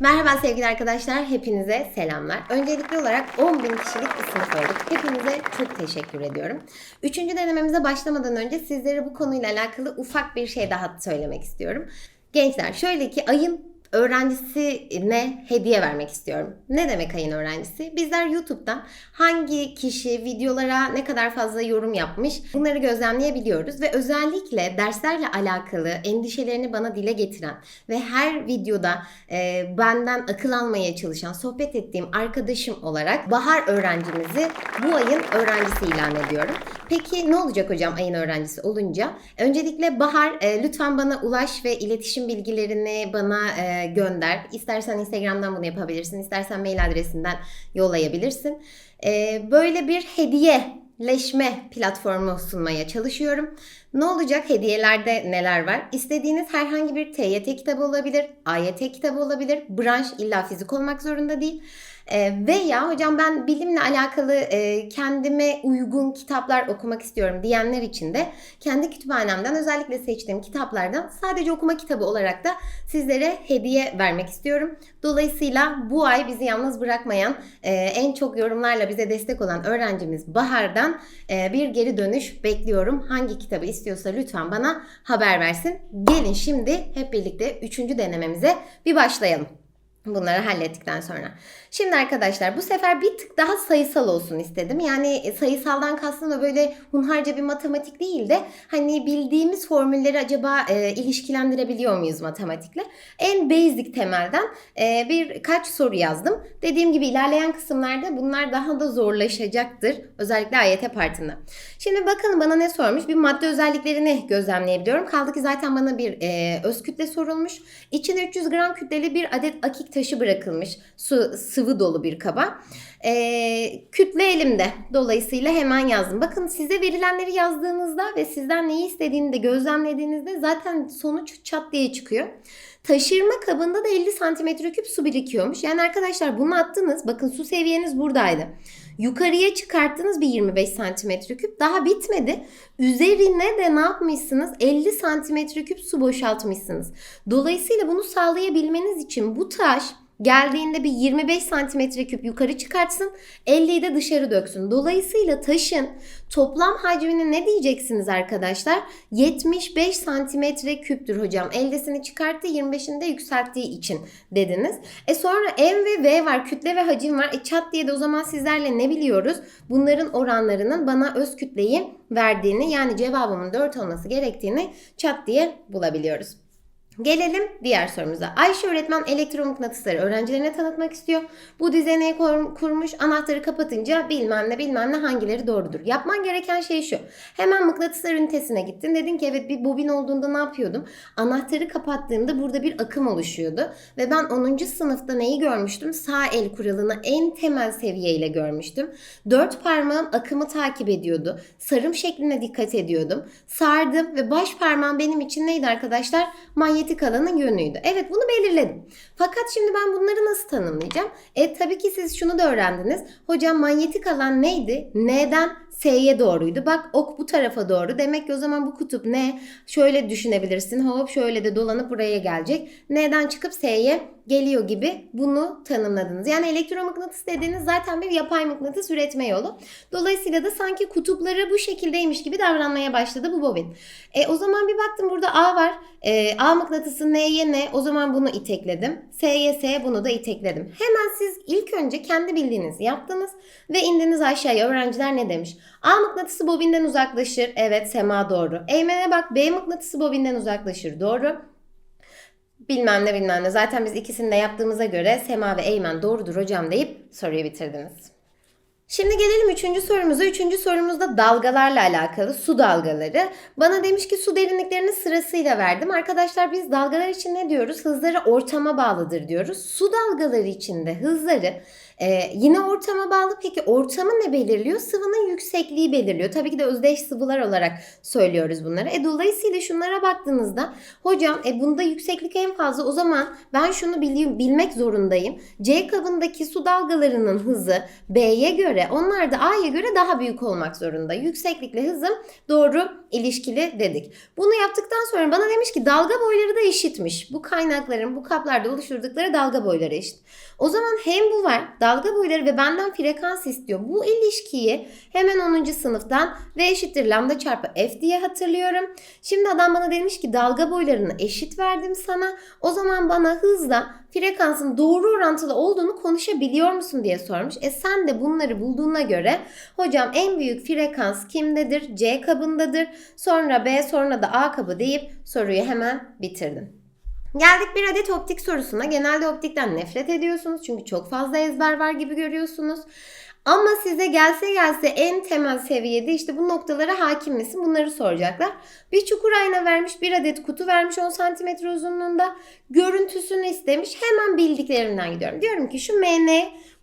Merhaba sevgili arkadaşlar, hepinize selamlar. Öncelikli olarak 10 bin kişilik bir sınıf olduk. Hepinize çok teşekkür ediyorum. Üçüncü denememize başlamadan önce sizlere bu konuyla alakalı ufak bir şey daha söylemek istiyorum. Gençler şöyle ki ayın öğrencisine hediye vermek istiyorum. Ne demek ayın öğrencisi? Bizler YouTube'dan hangi kişi videolara ne kadar fazla yorum yapmış bunları gözlemleyebiliyoruz ve özellikle derslerle alakalı endişelerini bana dile getiren ve her videoda e, benden akıl almaya çalışan, sohbet ettiğim arkadaşım olarak Bahar öğrencimizi bu ayın öğrencisi ilan ediyorum. Peki ne olacak hocam ayın öğrencisi olunca? Öncelikle Bahar e, lütfen bana ulaş ve iletişim bilgilerini bana e, gönder. İstersen Instagram'dan bunu yapabilirsin, istersen mail adresinden yollayabilirsin. E, böyle bir hediyeleşme platformu sunmaya çalışıyorum. Ne olacak hediyelerde neler var? İstediğiniz herhangi bir TYT kitabı olabilir, AYT kitabı olabilir. Branş illa fizik olmak zorunda değil. Ee, veya hocam ben bilimle alakalı e, kendime uygun kitaplar okumak istiyorum diyenler için de kendi kütüphanemden özellikle seçtiğim kitaplardan sadece okuma kitabı olarak da sizlere hediye vermek istiyorum. Dolayısıyla bu ay bizi yalnız bırakmayan e, en çok yorumlarla bize destek olan öğrencimiz Bahar'dan e, bir geri dönüş bekliyorum. Hangi kitabı istiyorsa lütfen bana haber versin. Gelin şimdi hep birlikte üçüncü denememize bir başlayalım. Bunları hallettikten sonra. Şimdi arkadaşlar bu sefer bir tık daha sayısal olsun istedim. Yani sayısaldan kastım da böyle hunharca bir matematik değil de hani bildiğimiz formülleri acaba e, ilişkilendirebiliyor muyuz matematikle? En basic temelden e, birkaç soru yazdım. Dediğim gibi ilerleyen kısımlarda bunlar daha da zorlaşacaktır. Özellikle AYT partında. Şimdi bakın bana ne sormuş? Bir madde özelliklerini gözlemleyebiliyorum. Kaldı ki zaten bana bir e, öz kütle sorulmuş. İçine 300 gram kütleli bir adet akik taşı bırakılmış. Su, sıvı dolu bir kaba. Ee, kütle elimde. Dolayısıyla hemen yazdım. Bakın size verilenleri yazdığınızda ve sizden neyi istediğini de gözlemlediğinizde zaten sonuç çat diye çıkıyor. Taşırma kabında da 50 santimetre küp su birikiyormuş. Yani arkadaşlar bunu attınız. Bakın su seviyeniz buradaydı. Yukarıya çıkarttınız bir 25 santimetre küp. Daha bitmedi. Üzerine de ne yapmışsınız? 50 santimetre küp su boşaltmışsınız. Dolayısıyla bunu sağlayabilmeniz için bu taş geldiğinde bir 25 santimetre küp yukarı çıkartsın 50'yi de dışarı döksün. Dolayısıyla taşın toplam hacmini ne diyeceksiniz arkadaşlar? 75 santimetre küptür hocam. 50'sini çıkarttı 25'ini de yükselttiği için dediniz. E sonra M ve V var kütle ve hacim var. E çat diye de o zaman sizlerle ne biliyoruz? Bunların oranlarının bana öz kütleyi verdiğini yani cevabımın 4 olması gerektiğini çat diye bulabiliyoruz. Gelelim diğer sorumuza. Ayşe öğretmen elektromıknatısları öğrencilerine tanıtmak istiyor. Bu düzeni kur- kurmuş anahtarı kapatınca bilmem ne bilmem ne hangileri doğrudur. Yapman gereken şey şu. Hemen mıknatıslar ünitesine gittin. Dedin ki evet bir bobin olduğunda ne yapıyordum? Anahtarı kapattığımda burada bir akım oluşuyordu. Ve ben 10. sınıfta neyi görmüştüm? Sağ el kuralını en temel seviyeyle görmüştüm. Dört parmağım akımı takip ediyordu. Sarım şekline dikkat ediyordum. Sardım ve baş parmağım benim için neydi arkadaşlar? Manyetik alanın yönüydü. Evet bunu belirledim. Fakat şimdi ben bunları nasıl tanımlayacağım? E tabii ki siz şunu da öğrendiniz. Hocam manyetik alan neydi? N'den S'ye doğruydu. Bak ok bu tarafa doğru. Demek ki o zaman bu kutup ne? Şöyle düşünebilirsin. Hop şöyle de dolanıp buraya gelecek. N'den çıkıp S'ye geliyor gibi bunu tanımladınız. Yani elektromıknatıs dediğiniz zaten bir yapay mıknatıs üretme yolu. Dolayısıyla da sanki kutupları bu şekildeymiş gibi davranmaya başladı bu bobin. E, o zaman bir baktım burada A var. E, A mıknatısı N'ye ne? O zaman bunu itekledim. S'ye S bunu da itekledim. Hemen siz ilk önce kendi bildiğinizi yaptınız ve indiniz aşağıya. Öğrenciler ne demiş? A mıknatısı bobinden uzaklaşır. Evet Sema doğru. Eymen'e bak B mıknatısı bobinden uzaklaşır. Doğru. Bilmem ne bilmem ne. Zaten biz ikisini de yaptığımıza göre Sema ve Eymen doğrudur hocam deyip soruyu bitirdiniz. Şimdi gelelim üçüncü sorumuza. Üçüncü sorumuzda dalgalarla alakalı su dalgaları. Bana demiş ki su derinliklerini sırasıyla verdim. Arkadaşlar biz dalgalar için ne diyoruz? Hızları ortama bağlıdır diyoruz. Su dalgaları için de hızları Ee, yine ortama bağlı. Peki ortamı ne belirliyor? Sıvının yüksekliği belirliyor. Tabii ki de özdeş sıvılar olarak söylüyoruz bunları. E, dolayısıyla şunlara baktığınızda hocam e, bunda yükseklik en fazla o zaman ben şunu bileyim, bilmek zorundayım. C kabındaki su dalgalarının hızı B'ye göre onlar da A'ya göre daha büyük olmak zorunda. Yükseklikle hızım doğru ilişkili dedik. Bunu yaptıktan sonra bana demiş ki dalga boyları da eşitmiş. Bu kaynakların bu kaplarda oluşturdukları dalga boyları eşit. O zaman hem bu var dalga boyları ve benden frekans istiyor. Bu ilişkiyi hemen 10. sınıftan V eşittir lambda çarpı F diye hatırlıyorum. Şimdi adam bana demiş ki dalga boylarını eşit verdim sana. O zaman bana hızla frekansın doğru orantılı olduğunu konuşabiliyor musun diye sormuş. E sen de bunları bulduğuna göre hocam en büyük frekans kimdedir? C kabındadır. Sonra B sonra da A kabı deyip soruyu hemen bitirdin. Geldik bir adet optik sorusuna. Genelde optikten nefret ediyorsunuz çünkü çok fazla ezber var gibi görüyorsunuz. Ama size gelse gelse en temel seviyede işte bu noktalara hakim misin? Bunları soracaklar. Bir çukur ayna vermiş, bir adet kutu vermiş 10 cm uzunluğunda. Görüntüsünü istemiş. Hemen bildiklerimden gidiyorum. Diyorum ki şu MN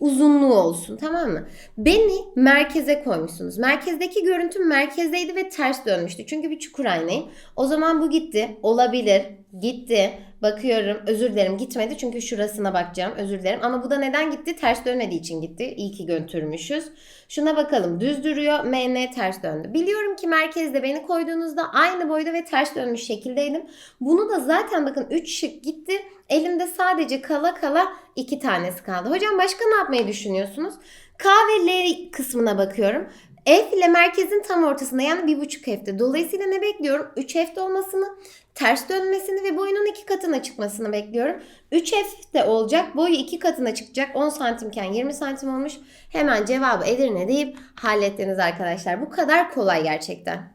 uzunluğu olsun tamam mı? Beni merkeze koymuşsunuz. Merkezdeki görüntüm merkezdeydi ve ters dönmüştü. Çünkü bir çukur aynayım. O zaman bu gitti. Olabilir. Gitti. Bakıyorum. Özür dilerim. Gitmedi çünkü şurasına bakacağım. Özür dilerim. Ama bu da neden gitti? Ters dönmediği için gitti. İyi ki götürmüşüz. Şuna bakalım. Düz duruyor. MN ters döndü. Biliyorum ki merkezde beni koyduğunuzda aynı boyda ve ters dönmüş şekildeydim. Bunu da zaten bakın 3 şık gitti. Elimde sadece kala kala 2 tanesi kaldı. Hocam başka ne yapmayı düşünüyorsunuz? K ve L kısmına bakıyorum. F ile merkezin tam ortasında yani 1.5 F'te. Dolayısıyla ne bekliyorum? 3 F'te olmasını, ters dönmesini ve boyunun 2 katına çıkmasını bekliyorum. 3 F'te olacak. Boyu 2 katına çıkacak. 10 santimken 20 santim olmuş. Hemen cevabı Edirne deyip hallettiniz arkadaşlar. Bu kadar kolay gerçekten.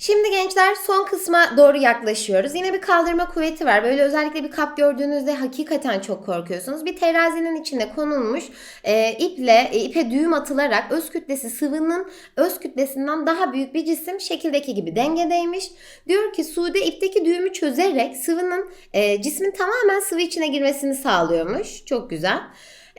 Şimdi gençler son kısma doğru yaklaşıyoruz. Yine bir kaldırma kuvveti var. Böyle özellikle bir kap gördüğünüzde hakikaten çok korkuyorsunuz. Bir terazinin içine konulmuş e, iple e, ipe düğüm atılarak öz kütlesi sıvının öz kütlesinden daha büyük bir cisim şekildeki gibi dengedeymiş. Diyor ki Sude ipteki düğümü çözerek sıvının e, cismin tamamen sıvı içine girmesini sağlıyormuş. Çok güzel.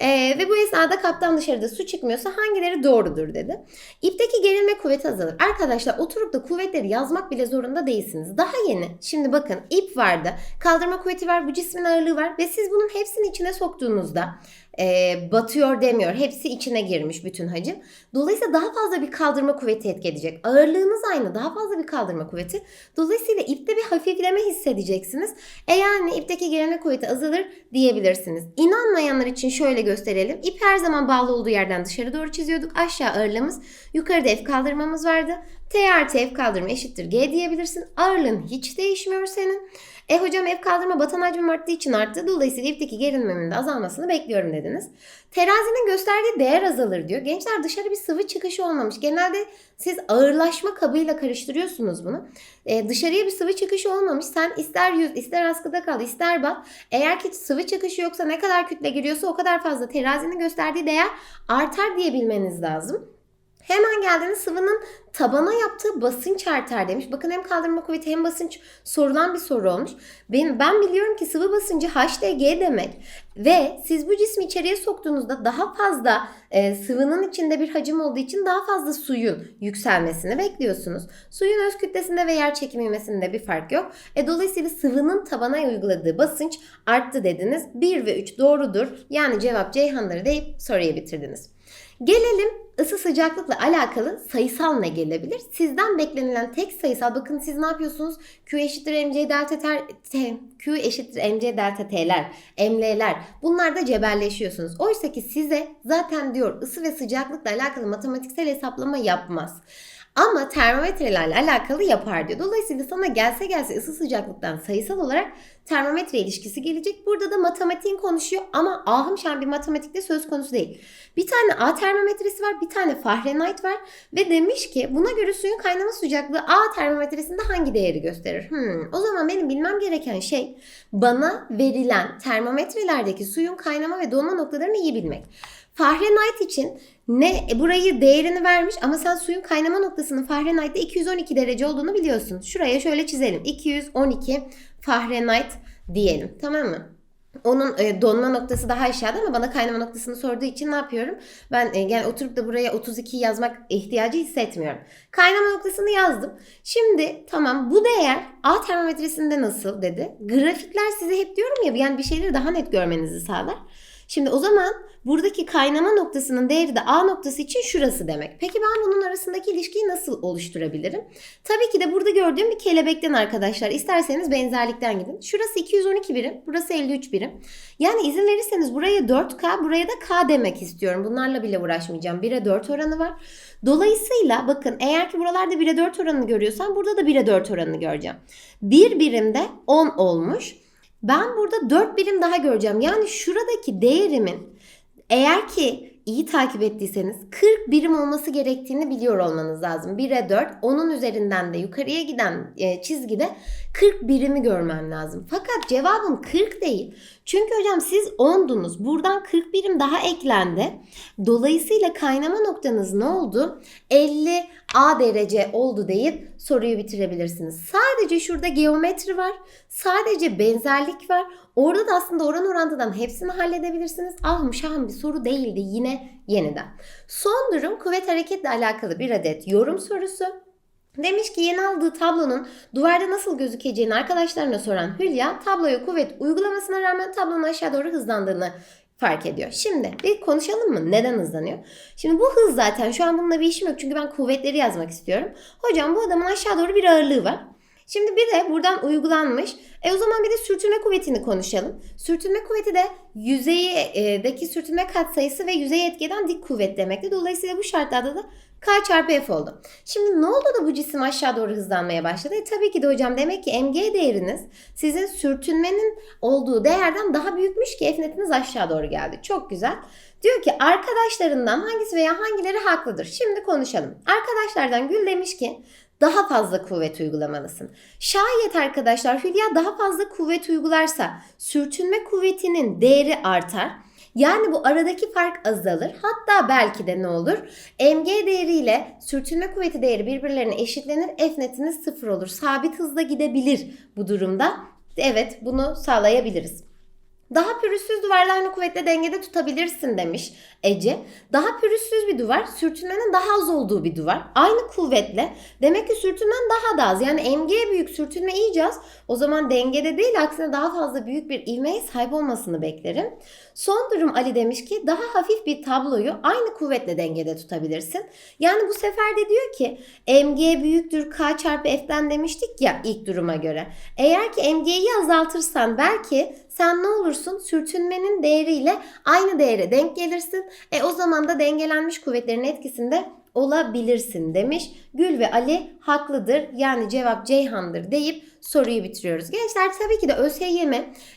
Ee, ve bu esnada kaptan dışarıda su çıkmıyorsa hangileri doğrudur dedi. İpteki gerilme kuvveti azalır. Arkadaşlar oturup da kuvvetleri yazmak bile zorunda değilsiniz. Daha yeni. Şimdi bakın ip vardı. Kaldırma kuvveti var. Bu cismin ağırlığı var. Ve siz bunun hepsini içine soktuğunuzda e, batıyor demiyor. Hepsi içine girmiş bütün hacim. Dolayısıyla daha fazla bir kaldırma kuvveti etki edecek. Ağırlığınız aynı. Daha fazla bir kaldırma kuvveti. Dolayısıyla ipte bir hafifleme hissedeceksiniz. E yani ipteki gerilme kuvveti azalır diyebilirsiniz. İnanmayanlar için şöyle gösterelim. İp her zaman bağlı olduğu yerden dışarı doğru çiziyorduk. Aşağı ağırlığımız, yukarıda F kaldırmamız vardı. T artı F kaldırma eşittir G diyebilirsin. Ağırlığın hiç değişmiyor senin. E hocam ev kaldırma batan hacmim arttığı için arttı. Dolayısıyla ipteki gerilmemin de azalmasını bekliyorum dediniz. Terazinin gösterdiği değer azalır diyor. Gençler dışarı bir sıvı çıkışı olmamış. Genelde siz ağırlaşma kabıyla karıştırıyorsunuz bunu. E, dışarıya bir sıvı çıkışı olmamış. Sen ister yüz, ister askıda kal, ister bat. Eğer ki sıvı çıkışı yoksa ne kadar kütle giriyorsa o kadar fazla terazinin gösterdiği değer artar diye bilmeniz lazım. Hemen geldiğiniz sıvının tabana yaptığı basınç artar demiş. Bakın hem kaldırma kuvveti hem basınç sorulan bir soru olmuş. Ben, ben biliyorum ki sıvı basıncı HDG demek. Ve siz bu cismi içeriye soktuğunuzda daha fazla e, sıvının içinde bir hacim olduğu için daha fazla suyun yükselmesini bekliyorsunuz. Suyun öz kütlesinde ve yer çekimi ivmesinde bir fark yok. E, dolayısıyla sıvının tabana uyguladığı basınç arttı dediniz. 1 ve 3 doğrudur. Yani cevap Ceyhanları deyip soruyu bitirdiniz. Gelelim ısı sıcaklıkla alakalı sayısal ne gelebilir? Sizden beklenilen tek sayısal bakın siz ne yapıyorsunuz? Q eşittir mc delta t, t Q eşittir mc delta t'ler, ml'ler bunlarda cebelleşiyorsunuz. Oysa ki size zaten diyor ısı ve sıcaklıkla alakalı matematiksel hesaplama yapmaz. Ama termometrelerle alakalı yapar diyor. Dolayısıyla sana gelse gelse ısı sıcaklıktan sayısal olarak termometre ilişkisi gelecek. Burada da matematiğin konuşuyor ama ahım şan bir matematikte söz konusu değil. Bir tane A termometresi var, bir tane Fahrenheit var ve demiş ki buna göre suyun kaynama sıcaklığı A termometresinde hangi değeri gösterir? Hmm, o zaman benim bilmem gereken şey bana verilen termometrelerdeki suyun kaynama ve donma noktalarını iyi bilmek. Fahrenheit için ne e, burayı değerini vermiş ama sen suyun kaynama noktasının Fahrenheit'te 212 derece olduğunu biliyorsun. Şuraya şöyle çizelim. 212 Fahrenheit diyelim. Tamam mı? Onun e, donma noktası daha aşağıda ama bana kaynama noktasını sorduğu için ne yapıyorum? Ben e, yani oturup da buraya 32 yazmak ihtiyacı hissetmiyorum. Kaynama noktasını yazdım. Şimdi tamam bu değer A termometresinde nasıl dedi. Grafikler size hep diyorum ya yani bir şeyleri daha net görmenizi sağlar. Şimdi o zaman buradaki kaynama noktasının değeri de A noktası için şurası demek. Peki ben bunun arasındaki ilişkiyi nasıl oluşturabilirim? Tabii ki de burada gördüğüm bir kelebekten arkadaşlar. İsterseniz benzerlikten gidin. Şurası 212 birim, burası 53 birim. Yani izin verirseniz buraya 4K, buraya da K demek istiyorum. Bunlarla bile uğraşmayacağım. 1'e 4 oranı var. Dolayısıyla bakın eğer ki buralarda 1'e 4 oranını görüyorsam burada da 1'e 4 oranını göreceğim. 1 birimde 10 olmuş. Ben burada 4 birim daha göreceğim. Yani şuradaki değerimin eğer ki iyi takip ettiyseniz 40 birim olması gerektiğini biliyor olmanız lazım. 1'e 4, onun üzerinden de yukarıya giden e, çizgide 40 birimi görmem lazım. Fakat cevabım 40 değil. Çünkü hocam siz 10'dunuz. Buradan 40 birim daha eklendi. Dolayısıyla kaynama noktanız ne oldu? 50 A derece oldu deyip soruyu bitirebilirsiniz. Sadece şurada geometri var. Sadece benzerlik var. Orada da aslında oran orantıdan hepsini halledebilirsiniz. Ahım şahım bir soru değildi yine yeniden. Son durum kuvvet hareketle alakalı bir adet yorum sorusu. Demiş ki yeni aldığı tablonun duvarda nasıl gözükeceğini arkadaşlarına soran Hülya tabloya kuvvet uygulamasına rağmen tablonun aşağı doğru hızlandığını fark ediyor. Şimdi bir konuşalım mı? Neden hızlanıyor? Şimdi bu hız zaten şu an bununla bir işim yok çünkü ben kuvvetleri yazmak istiyorum. Hocam bu adamın aşağı doğru bir ağırlığı var. Şimdi bir de buradan uygulanmış. E o zaman bir de sürtünme kuvvetini konuşalım. Sürtünme kuvveti de yüzeydeki sürtünme katsayısı ve yüzeye etkeden dik kuvvet demekti. Dolayısıyla bu şartlarda da K çarpı F oldu. Şimdi ne oldu da bu cisim aşağı doğru hızlanmaya başladı? E, tabii ki de hocam demek ki mg değeriniz sizin sürtünmenin olduğu değerden daha büyükmüş ki F netiniz aşağı doğru geldi. Çok güzel. Diyor ki arkadaşlarından hangisi veya hangileri haklıdır? Şimdi konuşalım. Arkadaşlardan Gül demiş ki daha fazla kuvvet uygulamalısın. Şayet arkadaşlar Hülya daha fazla kuvvet uygularsa sürtünme kuvvetinin değeri artar. Yani bu aradaki fark azalır. Hatta belki de ne olur? Mg değeriyle sürtünme kuvveti değeri birbirlerine eşitlenir. F netiniz sıfır olur. Sabit hızla gidebilir bu durumda. Evet bunu sağlayabiliriz. Daha pürüzsüz duvarla aynı kuvvetle dengede tutabilirsin demiş Ece. Daha pürüzsüz bir duvar sürtünmenin daha az olduğu bir duvar. Aynı kuvvetle demek ki sürtünmen daha da az. Yani mg büyük sürtünme iyice az. O zaman dengede değil aksine daha fazla büyük bir ivmeye sahip olmasını beklerim. Son durum Ali demiş ki daha hafif bir tabloyu aynı kuvvetle dengede tutabilirsin. Yani bu sefer de diyor ki mg büyüktür k çarpı f'den demiştik ya ilk duruma göre. Eğer ki mg'yi azaltırsan belki sen ne olursun sürtünmenin değeriyle aynı değere denk gelirsin. E o zaman da dengelenmiş kuvvetlerin etkisinde olabilirsin demiş. Gül ve Ali haklıdır. Yani cevap Ceyhan'dır deyip soruyu bitiriyoruz. Gençler tabii ki de ÖSYM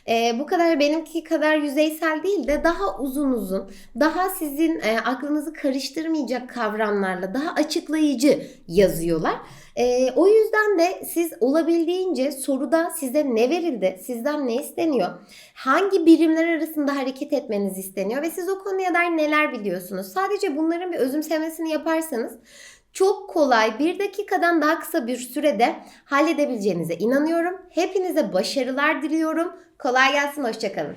e, bu kadar benimki kadar yüzeysel değil de daha uzun uzun, daha sizin e, aklınızı karıştırmayacak kavramlarla daha açıklayıcı yazıyorlar. E, o yüzden de siz olabildiğince soruda size ne verildi, sizden ne isteniyor, hangi birimler arasında hareket etmeniz isteniyor ve siz o konuya dair neler biliyorsunuz. Sadece bunların bir özümsemesini yaparsanız çok kolay bir dakikadan daha kısa bir sürede halledebileceğinize inanıyorum. Hepinize başarılar diliyorum. Kolay gelsin, hoşçakalın.